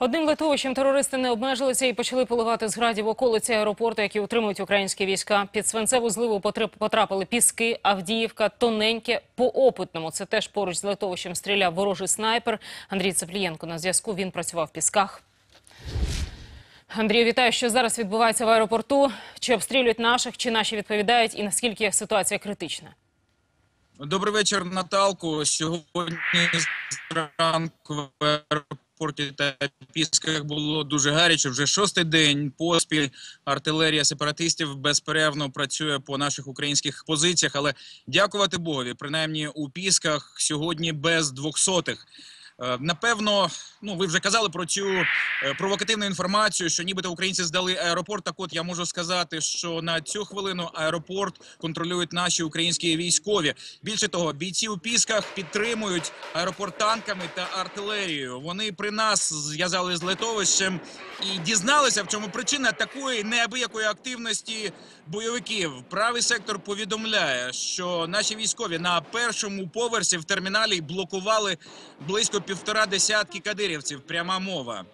Одним литовищем терористи не обмежилися і почали поливати з градів околиці аеропорту, які утримують українські війська. Під свинцеву зливу потрап- потрапили Піски, Авдіївка, Тоненьке. По опитному це теж поруч з литовищем стріляв ворожий снайпер. Андрій Цеплієнко на зв'язку. Він працював в Пісках. Андрію, вітаю, що зараз відбувається в аеропорту. Чи обстрілюють наших, чи наші відповідають, і наскільки ситуація критична? Добрий вечір, Наталку. Сьогодні зранку в аеропорті та Пісках було дуже гаряче. Вже шостий день поспіль артилерія сепаратистів безперервно працює по наших українських позиціях. Але дякувати Богові, принаймні у Пісках сьогодні без двохсотих. Е, Напевно, ну ви вже казали про цю е, провокативну інформацію, що нібито українці здали аеропорт. Так от я можу сказати, що на цю хвилину аеропорт контролюють наші українські військові. Більше того, бійці у пісках підтримують аеропорт танками та артилерією. Вони при нас зв'язали з литовищем і дізналися, в чому причина такої неабиякої активності бойовиків. Правий сектор повідомляє, що наші військові на першому поверсі в терміналі блокували близько півтора десятки кадирівців. Пряма мова.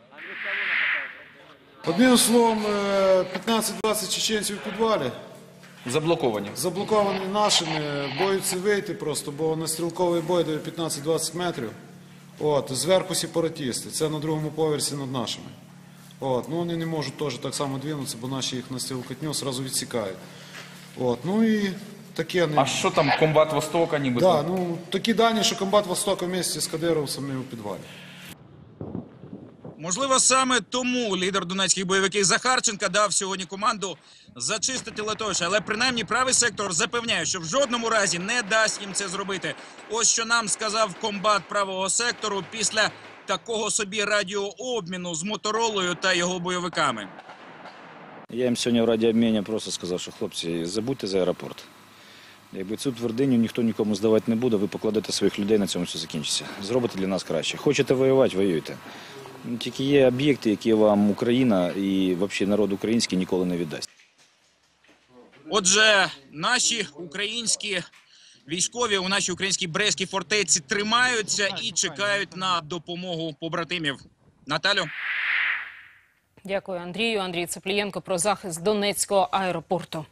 Одним словом, е, 15-20 чеченців в підвалі. Заблоковані. Заблоковані нашими, боються вийти просто, бо на стрілковий бой дає 15-20 метрів. От, зверху сепаратісти. Це на другому поверсі над нашими. От, ну вони не можуть теж так само двинутися, бо наші їх на стрілкотню одразу відсікають. От, ну і таке не. А що там комбат Востока нібито? Да, ну, такі дані, що комбат Востока вместе з кадировцями у підвалі. Можливо, саме тому лідер донецьких бойовиків Захарченка дав сьогодні команду зачистити литовище. Але принаймні правий сектор запевняє, що в жодному разі не дасть їм це зробити. Ось що нам сказав комбат правого сектору після такого собі радіообміну з моторолою та його бойовиками. Я їм сьогодні в радіообміні просто сказав, що хлопці, забудьте за аеропорт. Якби цю твердиню ніхто нікому здавати не буде, ви покладете своїх людей, на цьому все закінчиться. Зробите для нас краще. Хочете воювати, воюйте. Тільки є об'єкти, які вам Україна і взагалі народ український ніколи не віддасть. Отже, наші українські військові у нашій українській Брестській фортеці тримаються і чекають на допомогу побратимів. Наталю. Дякую, Андрію. Андрій Цеплієнко про захист Донецького аеропорту.